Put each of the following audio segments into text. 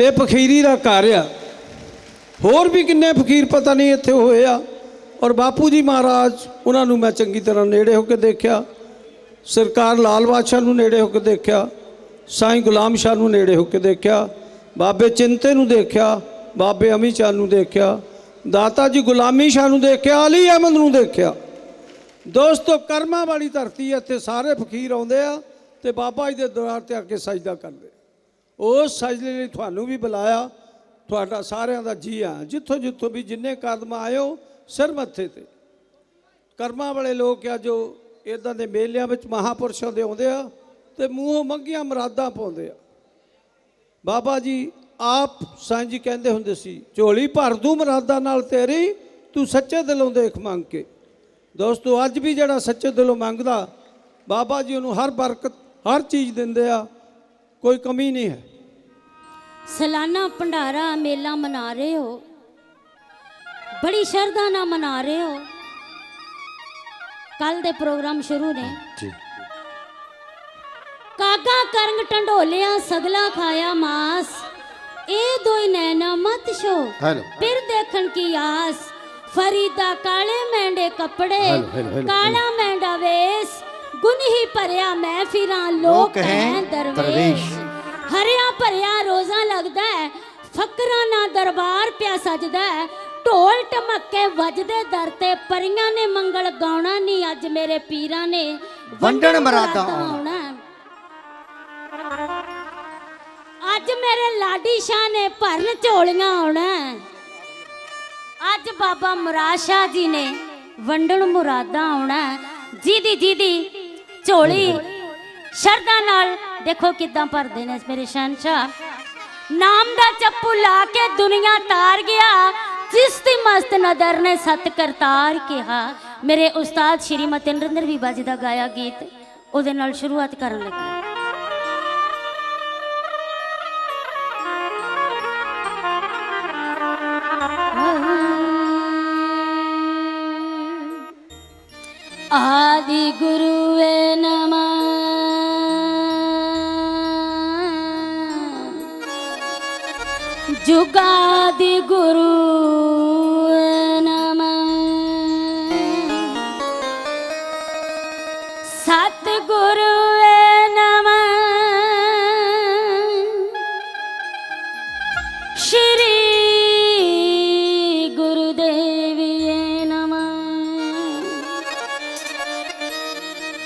ਇਹ ਫਕੀਰੀ ਦਾ ਘਰ ਆ। ਹੋਰ ਵੀ ਕਿੰਨੇ ਫਕੀਰ ਪਤਾ ਨਹੀਂ ਇੱਥੇ ਹੋਏ ਆ। ਔਰ ਬਾਪੂ ਜੀ ਮਹਾਰਾਜ, ਉਹਨਾਂ ਨੂੰ ਮੈਂ ਚੰਗੀ ਤਰ੍ਹਾਂ ਨੇੜੇ ਹੋ ਕੇ ਦੇਖਿਆ। ਸਰਕਾਰ ਲਾਲ ਬਾਦਸ਼ਾਹ ਨੂੰ ਨੇੜੇ ਹੋ ਕੇ ਦੇਖਿਆ। ਸਾਈਂ ਗੁਲਾਮ ਸ਼ਾਹ ਨੂੰ ਨੇੜੇ ਹੋ ਕੇ ਦੇਖਿਆ। ਬਾਬੇ ਚਿੰਤੇ ਨੂੰ ਦੇਖਿਆ। ਬਾਬੇ ਅਮੀ ਸ਼ਾਹ ਨੂੰ ਦੇਖਿਆ। ਦਾਤਾ ਜੀ ਗੁਲਾਮੀ ਸ਼ਾਹ ਨੂੰ ਦੇਖਿਆ। ਅਲੀ ਅਹਿਮਦ ਨੂੰ ਦੇਖਿਆ। ਦੋਸਤੋ, ਕਰਮਾਂ ਵਾਲੀ ਧਰਤੀ ਇੱਥੇ ਸਾਰੇ ਫਕੀਰ ਆਉਂਦੇ ਆ ਤੇ ਬਾਬਾ ਜੀ ਦੇ ਦਰਬਾਰ ਤੇ ਆ ਕੇ ਸਜਦਾ ਕਰਦੇ ਉਸ ਸਜਦੇ ਲਈ ਤੁਹਾਨੂੰ ਵੀ ਬੁਲਾਇਆ। ਤੁਹਾਡਾ ਸਾਰਿਆਂ ਦਾ ਜੀ ਆ ਜਿੱਥੋਂ ਜਿੱਥੋਂ ਵੀ ਜਿੰਨੇ ਕਦਮ ਆਇਓ, ਸਿਰ ਮੱਥੇ ਤੇ। ਕਰਮਾਂ ਵਾਲੇ ਲੋਕ ਆ ਜੋ ਇਦਾਂ ਦੇ ਮੇਲਿਆਂ ਵਿੱਚ ਮਹਾਪੁਰਸ਼ਾਂ ਦੇ ਆਉਂਦੇ ਆ ਤੇ ਮੂੰਹੋਂ ਮੰਗੀਆਂ ਮੁਰਾਦਾਂ ਪਾਉਂਦੇ ਆ। ਬਾਬਾ ਜੀ ਆਪ ਸਾਈਂ ਜੀ ਕਹਿੰਦੇ ਹੁੰਦੇ ਸੀ, ਝੋਲੀ ਭਰ ਦੂੰ ਮੁਰਾਦਾਂ ਨਾਲ ਤੇਰੀ, ਤੂੰ ਸੱਚੇ ਦਿਲੋਂ ਦੇਖ ਮੰਗ ਕੇ। ਦੋਸਤੋ, ਅੱਜ ਵੀ ਜਿਹੜਾ ਸੱਚੇ ਦਿਲੋਂ ਮੰਗਦਾ, ਬਾਬਾ ਜੀ ਉਹਨੂੰ ਹਰ ਬਰਕਤ, ਹਰ ਚੀਜ਼ ਦਿੰਦੇ ਆ। ਕੋਈ ਕਮੀ ਨਹੀਂ ਹੈ। ਸਾਲਾਨਾ ਭੰਡਾਰਾ ਮੇਲਾ ਮਨਾ ਰਹੇ ਹੋ। ਬੜੀ ਸ਼ਰਧਾ ਨਾਲ ਮਨਾ ਰਹੇ ਹੋ। ਕੱਲ ਦੇ ਪ੍ਰੋਗਰਾਮ ਸ਼ੁਰੂ ਨੇ। ਜੀ। ਕਾਗਾ ਕਰੰਗ ਟੰਡੋਲਿਆ ਸਗਲਾ ਖਾਇਆ ਮਾਸ। ਇਹ ਦੋਈ ਨੈਣਾ ਮਤ ਸ਼ੋ ਫਿਰ ਦੇਖਣ ਕੀ ਆਸ। ਫਰੀਦਾ ਕਾਲੇ ਮੈਂਡੇ ਕੱਪੜੇ। ਕਾਲਾ ਮੈਂਡਾ ਵੇਸ। ਗੁਨਹੀ ਭਰਿਆ ਮੈਂ ਫਿਰਾਂ ਲੋਕ ਹੈ ਹੈ ਦਰਵੇਸ਼। ਹਰਿਆ ਭਰਿਆ ਰੋਜ਼ਾ ਲੱਗਦਾ ਹੈ ਫਕਰਾਂ ਨਾਲ ਦਰਬਾਰ ਪਿਆ ਸਜਦਾ ਹੈ ਢੋਲ ਟਮੱਕੇ ਵੱਜਦੇ ਦਰ ਤੇ ਪਰੀਆਂ ਨੇ ਮੰਗਲ ਗਾਉਣਾ ਨਹੀਂ ਅੱਜ ਮੇਰੇ ਪੀਰਾਂ ਨੇ ਵੰਡਣ ਮੁਰਾਦਾਂ ਆਉਣਾ ਹੈ। ਅੱਜ ਮੇਰੇ ਲਾਡੀ ਸ਼ਾਹ ਨੇ ਭਰਨ ਝੋਲੀਆਂ ਆਉਣਾ ਹੈ। ਅੱਜ ਬਾਬਾ ਮੁਰਾਦ ਸ਼ਾਹ ਜੀ ਨੇ ਵੰਡਣ ਮੁਰਾਦਾਂ ਆਉਣਾ ਹੈ। ਜਿਹਦੀ ਜਿਹਦੀ ਝੋਲੀ। ਸ਼ਰਧਾ ਨਾਲ ਦੇਖੋ ਕਿਦਾਂ ਭਰਦੇ ਨੇ ਮੇਰੇ ਸ਼ਹਿਨशाह ਨਾਮ ਦਾ ਚੱਪੂ ਲਾ ਕੇ ਦੁਨੀਆ ਤਾਰ ਗਿਆ। ਜਿਸ ਦੀ ਮਸਤ ਨਦਰ ਨੇ ਸਤ ਕਰਤਾਰ ਕਿਹਾ। ਮੇਰੇ ਉਸਤਾਦ ਸ਼੍ਰੀਮਤੀ ਨਰਿੰਦਰ ਬੀਬਾ ਜੀ ਦਾ ਗਾਇਆ ਗੀਤ ਉਹਦੇ ਨਾਲ ਸ਼ੁਰੂਆਤ ਕਰਨ ਲੱਗੀ। ਆਦਿ ਗੁਰੂਏ ਨਮಃ। ਜੁਗਾਦਿ ਗੁਰੂ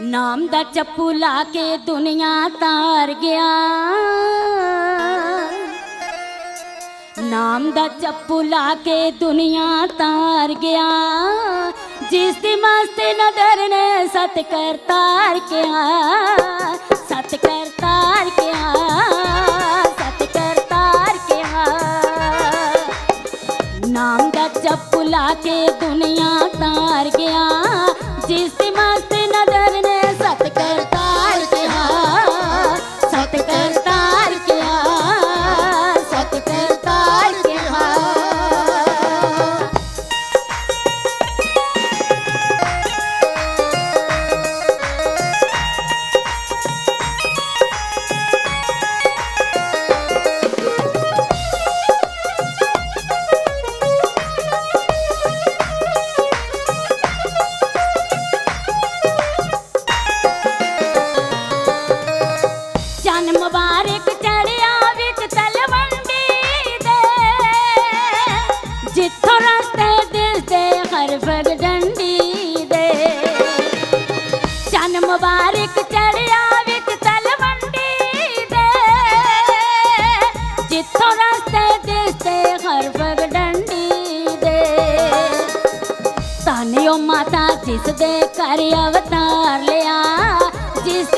ਨਾਮ ਦਾ ਚੱਪੂ ਲਾ ਕੇ ਦੁਨੀਆ ਤਾਰ ਗਿਆ। ਨਾਮ ਦਾ ਚੱਪੂ ਲਾ ਕੇ ਦੁਨੀਆ ਤਾਰ ਗਿਆ। ਜਿਸ ਦੀ ਮਸਤ ਨਦਰ ਨੇ ਸਤ ਕਰਤਾਰ ਕਿਆ ਸਤ ਕਰਤਾਰ ਕਿਆ ਸਤ ਨਾਮ ਦਾ ਜਪ ਲਾ ਕੇ ਦੁਨੀਆ ਤਾਨਿਓ ਮਾਤਾ ਜਿਸ ਦੇ ਘਰ ਅਵਤਾਰ ਲਿਆ ਜਿਸ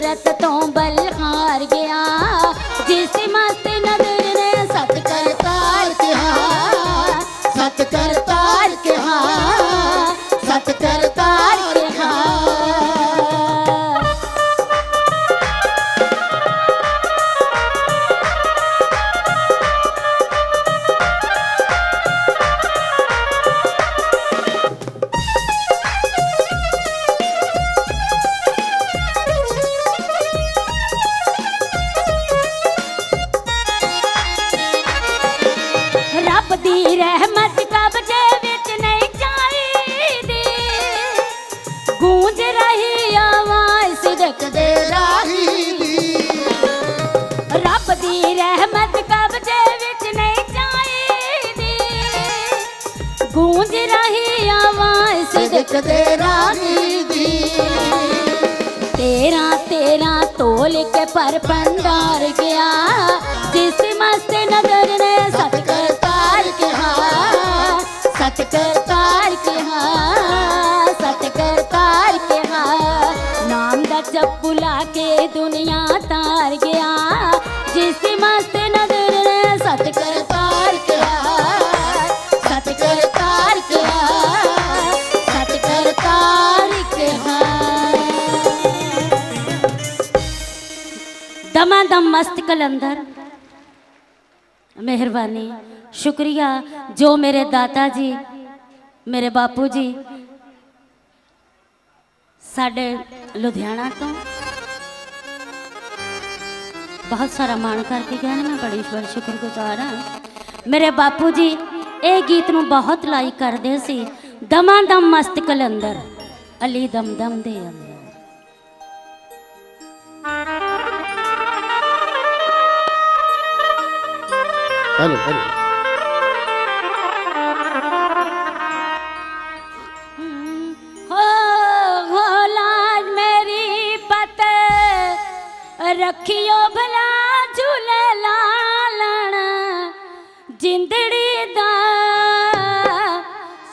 ਦੀ ਪਰ ਪੰਡਾਰ ਗਿਆ, ਜਿਸ ਮਸਤ ਨਦਰ ਨੇ ਸਤ ਕਰਤਾਰ ਕਿਹਾ ਸਤ ਕਰਤਾਰ ਕਿਹਾ ਸਤ ਕਰਤਾਰ ਕਿਹਾ। ਨਾਮ ਦਾ ਜਪ ਲਾ ਕੇ ਦੁਨੀਆ ਕਲੰਦਰ ਮਿਹਰਬਾਨੀ। ਸ਼ੁਕਰੀਆ। ਜੋ ਮੇਰੇ ਦਾਤਾ ਜੀ, ਮੇਰੇ ਬਾਪੂ ਜੀ, ਸਾਡੇ ਲੁਧਿਆਣਾ ਤੋਂ। ਬਹੁਤ ਸਾਰਾ ਮਾਣ ਕਰਕੇ ਗਏ ਨੇ, ਮੈਂ ਬੜੀ ਬੜੀ ਸ਼ੁਕਰਗੁਜ਼ਾਰ ਹਾਂ। ਮੇਰੇ ਬਾਪੂ ਜੀ, ਇਹ ਗੀਤ ਨੂੰ ਬਹੁਤ ਲਾਈਕ ਕਰਦੇ ਸੀ। ਦਮਾਂ ਦਮ ਮਸਤ ਕਲੰਦਰ। ਅਲੀ ਦਮ ਦਮ ਦੇ ਅੰਦਰ। ਹੈਲੋ ਹੈਲੋ ਮੇਰੀ ਪਤ ਰੱਖਿਓ ਭਲਾ ਝੂਲੇ ਲਾਲਣ ਜਿੰਦੜੀ ਦਾ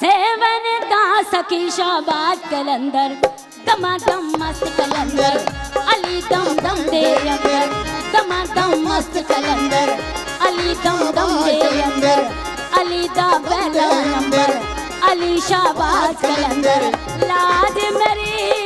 ਸੇਵਨ ਦਾ ਸਖੀ ਸ਼ਾਬਾਦ ਕਲੰਦਰ ਦਮਾ ਦਮ ਮਸਤ ਕਲੰਦਰ ਅਲੀ ਦਮ ਦਮ ਦੇ ਅੰਦਰ मस्तर अली अली مری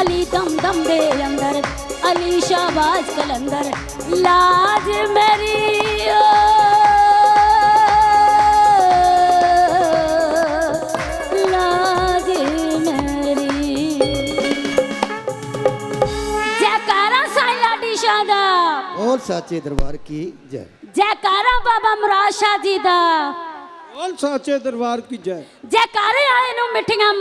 ਅਲੀ ਦਮ ਦਮ ਦੇ ਅੰਦਰ ਅਲੀ ਸ਼ਾਬਾਜ਼ ਕਲੰਦਰ। ਲਾਜ ਮੇਰੀ ਓ। ਲਾਜ ਮੇਰੀ। ਜੈਕਾਰਾ ਸਾਈ ਲਾਡੀ ਸ਼ਾਹ ਦਾ। ਬੋਲ ਸਾਚੇ ਦਰਬਾਰ ਕੀ ਜੈ। ਜੈਕਾਰਾ ਬਾਬਾ ਮਰਾਸ਼ਾ ਜੀ ਦਾ। ਬੋਲ ਸਾਚੇ ਦਰਬਾਰ ਜੈ। ਜੈਕਾਰੇ ਮਿੱਠੀਆਂ